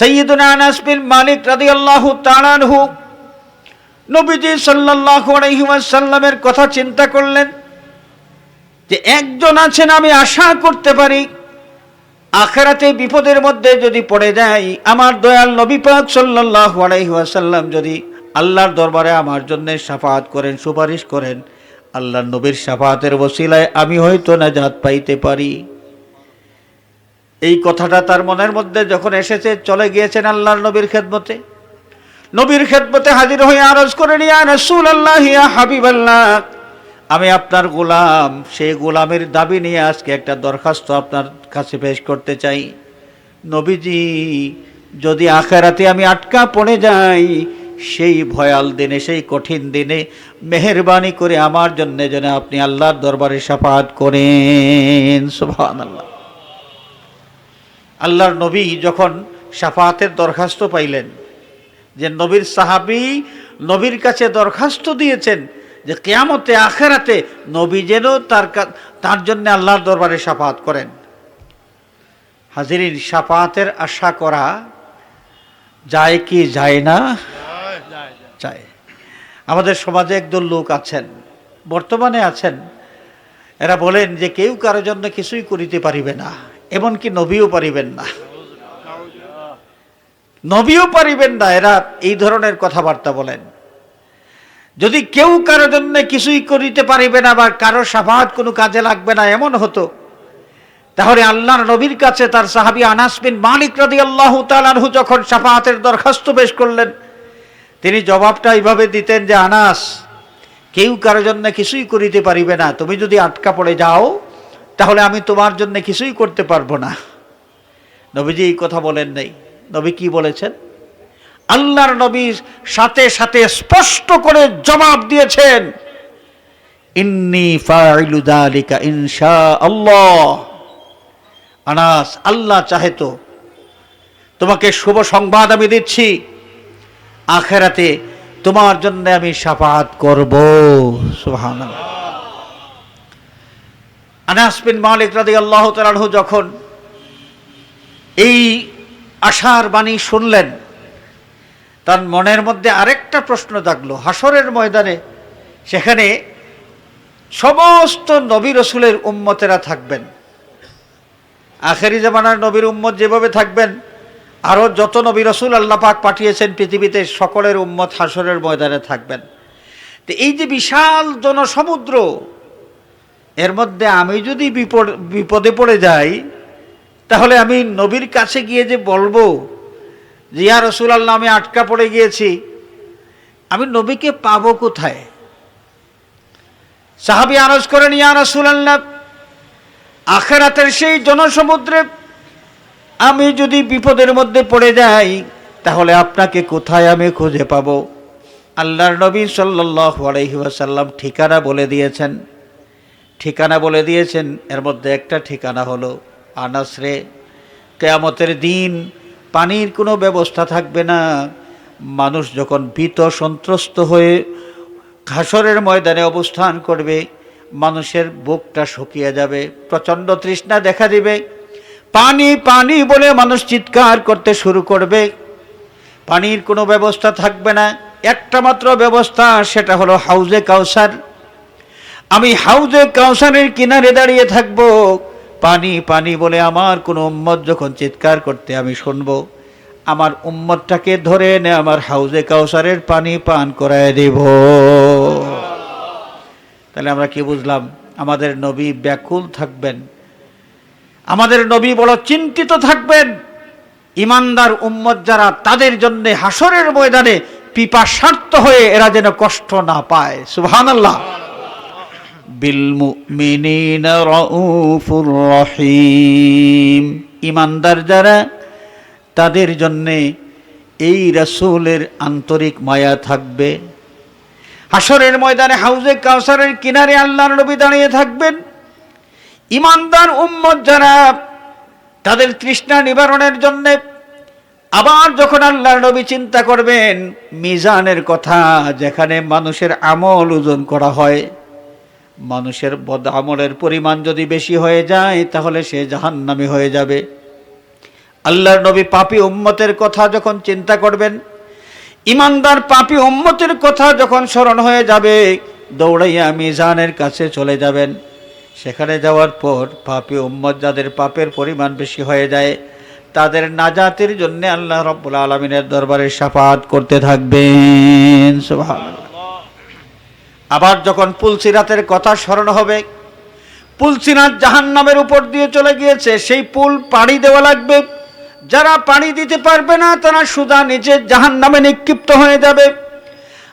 সৈয়দুনা আনাস বিন মালিক রাদিয়াল্লাহু তাআলা আনহু নবীজি সাল্লাল্লাহু আলাইহি ওয়াসাল্লামের কথা চিন্তা করলেন যে একজন আছেন আমি আশা করতে পারি আখেরাতে বিপদের মধ্যে যদি পড়ে যাই, আমার দয়াল নবী পাক সাল্লাল্লাহু আলাইহি যদি আল্লাহর দরবারে আমার জন্য সাফাত করেন, সুপারিশ করেন আল্লাহ নবীর সাফাতের বসিলায় আমি হয়তো নাজাত পাইতে পারি। এই কথাটা তার মনের মধ্যে যখন এসেছে, চলে গিয়েছেন আল্লাহর নবীর খেদমতে। নবীর খেদমতে হাজির হয়ে আরজ করে নিয়া আল্লাহ ইয়া হাবিব আল্লাহ আমি আপনার গোলাম সেই গোলামের দাবি নিয়ে আজকে একটা দরখাস্ত আপনার কাছে পেশ করতে চাই। নবীজি, যদি আখেরাতে আমি আটকা পড়ে যাই, সেই ভয়াল দিনে, সেই কঠিন দিনে মেহরবানি করে আমার জন্যে যেন আপনি আল্লাহর দরবারে সাফাত করেন। সুবহানাল্লাহ। আল্লাহর নবী যখন সাফাতের দরখাস্ত পাইলেন, যে নবীর সাহাবি নবীর কাছে দরখাস্ত দিয়েছেন যে কেয়ামতে, আখেরাতে নবী যেন তার তার জন্য আল্লাহর দরবারে সাফাত করেন। হাজিরিন, সাফাতের আশা করা যায় কি যায় না? চায় আমাদের সমাজে একদল লোক আছেন, বর্তমানে আছেন, এরা বলেন যে কেউ কারোর জন্য কিছুই করিতে পারিবে না। এমনকি নবীও পারিবেন না। নবীও পারিবেন না, এরা এই ধরনের কথাবার্তা বলেন। যদি কেউ কারও জন্য কিছুই করিতে পারিবে না বা কারও সাফাত কোনো কাজে লাগবে না, এমন হতো, তাহলে আল্লাহর নবীর কাছে তার সাহাবী আনাস বিন মালিক রাদি আল্লাহ তালানহু যখন সাফাহাতের দরখাস্ত পেশ করলেন, তিনি জবাবটা এইভাবে দিতেন যে, আনাস, কেউ কারও জন্য কিছুই করিতে পারিবে না, তুমি যদি আটকা পড়ে যাও তাহলে আমি তোমার জন্য কিছুই করতে পারব না। নবীজি এই কথা বলেন নাই। নবী কি বলেছেন? আল্লাহর নবীর সাথে সাথে স্পষ্ট করে জবাব দিয়েছেন, ইন্নি ফাইলু যালিকা ইনশা আল্লাহ আনাস, আল্লাহ চাহে তো তোমাকে শুভ সংবাদ আমি দিচ্ছি, আখেরাতে তোমার জন্য আমি সাফাত করব। সুবহানাল্লাহ। আনাস বিন মালিক রাদিয়াল্লাহু আল্লাহ আনহু যখন এই আশার বাণী শুনলেন, তার মনের মধ্যে আরেকটা প্রশ্ন জাগলো। হাসরের ময়দানে সেখানে সমস্ত নবী রসুলের উম্মতেরা থাকবেন। আখেরি জামানার নবীর উম্মত যেভাবে থাকবেন আরও যত নবী রসুল আল্লাহ পাক পাঠিয়েছেন পৃথিবীতে, সকলের উম্মত হাসরের ময়দানে থাকবেন। তো এই যে বিশাল জনসমুদ্র এর মধ্যে আমি যদি বিপদ পড়ে যাই, তাহলে আমি নবীর কাছে গিয়ে যে বলব যে, ইয়া রসুল আল্লাহ আমি আটকা পড়ে গিয়েছি। আমি নবীকে পাব কোথায়? সাহাবি আরজ করেন, ইয়া রসুল আল্লাহ আখেরাতের সেই জনসমুদ্রে আমি যদি বিপদের মধ্যে পড়ে যাই, তাহলে আপনাকে কোথায় আমি খুঁজে পাব? আল্লাহর নবী সাল্লাল্লাহু আলাইহি ওয়াসাল্লাম ঠিকানা বলে দিয়েছেন। ঠিকানা বলে দিয়েছেন। এর মধ্যে একটা ঠিকানা হলো আনাসরে। কেয়ামতের দিন পানির কোনো ব্যবস্থা থাকবে না। মানুষ যখন ভীত, সন্ত্রস্ত হয়ে ঘাসরের ময়দানে অবস্থান করবে, মানুষের বুকটা শুকিয়ে যাবে, প্রচণ্ড তৃষ্ণা দেখা দিবে। পানি পানি বলে মানুষ চিৎকার করতে শুরু করবে। পানির কোনো ব্যবস্থা থাকবে না। একটা মাত্র ব্যবস্থা, সেটা হলো হাউজে কাউসার। আমি হাউজে কাউসারের কিনারে দাঁড়িয়ে থাকব। পানি পানি বলে আমার কোনো উম্মত যখন চিৎকার করতে আমি শুনব, আমার উম্মতটাকে ধরে এনে আমার হাউজে কাউসারের পানি পান করায় দেব। তাহলে আমরা কি বুঝলাম? আমাদের নবী ব্যাকুল থাকবেন। আমাদের নবী বড় চিন্তিত থাকবেন। ইমানদার উম্মত যারা, তাদের জন্য হাসরের ময়দানে পিপাসার্থ হয়ে এরা যেন কষ্ট না পায়। সুবহানাল্লাহ। বিলমুমিনিন রাউফুর রহিম ইমানদার যারা, তাদের জন্যে এই রাসূলের আন্তরিক মায়া থাকবে। হাসরের ময়দানে হাউজে কাউসারের কিনারে আল্লাহর নবী দাঁড়িয়ে থাকবেন। ইমানদার উম্মত যারা, তাদের তৃষ্ণা নিবারণের জন্যে আবার যখন আল্লাহর নবী চিন্তা করবেন, মিজানের কথা যেখানে মানুষের আমল ওজন করা হয় মানুষের বদ আমলের পরিমাণ যদি বেশি হয়ে যায়, তাহলে সে জাহান্নামী হয়ে যাবে। আল্লাহর নবী পাপি উম্মতের কথা যখন চিন্তা করবেন, ইমানদার পাপি উম্মতের কথা যখন স্মরণ হয়ে যাবে, দৌড়াইয়া মিজানের কাছে চলে যাবেন। সেখানে যাওয়ার পর পাপি উম্মত যাদের পাপের পরিমাণ বেশি হয়ে যায়, তাদের নাজাতের জন্য আল্লাহ রব্বুল আলমিনের দরবারে সাফাত করতে থাকবেন। সুবহানাল্লাহ। আবার যখন পুলসিরাতের কথা স্মরণ হবে, পুলসিরাত জাহান নামের উপর দিয়ে চলে গিয়েছে, সেই পুল পাড়ি দেওয়া লাগবে। যারা পাড়ি দিতে পারবে না, তারা সুদা নিচে জাহান নামে নিক্ষিপ্ত হয়ে যাবে।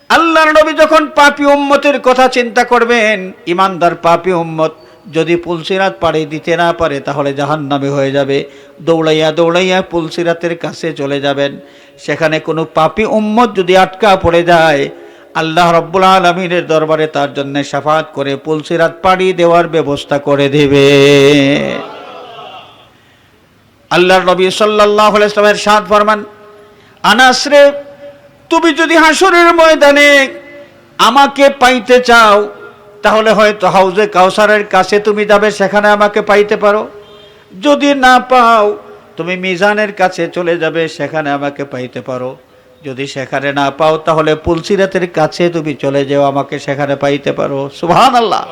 আল্লাহ নবী যখন পাপি উম্মতের কথা চিন্তা করবেন, ইমানদার পাপি উম্মত যদি পুলসিরাত পাড়ি দিতে না পারে, তাহলে জাহান নামে হয়ে যাবে। দৌড়াইয়া দৌড়াইয়া পুলসিরাতের কাছে চলে যাবেন। সেখানে কোনো পাপি উম্মত যদি আটকা পড়ে যায় আল্লাহ রব্বুল আলমিনের দরবারে তার জন্য সাফাত করে পুলসিরাত পাড়ি দেওয়ার ব্যবস্থা করে দেবে। আল্লাহর নবী সাল্লাহ ইসলামের সাত ফরমান, আনাসরে, তুমি যদি হাসরের ময়দানে আমাকে পাইতে চাও, তাহলে হয়তো হাউজে কাউসারের কাছে তুমি যাবে, সেখানে আমাকে পাইতে পারো। যদি না পাও, তুমি মিজানের কাছে চলে যাবে, সেখানে আমাকে পাইতে পারো। যদি সেখানে না পাও, তাহলে পুলসিরাতের কাছে তুমি চলে যাও, আমাকে সেখানে পাইতে পারো। সুহান আল্লাহ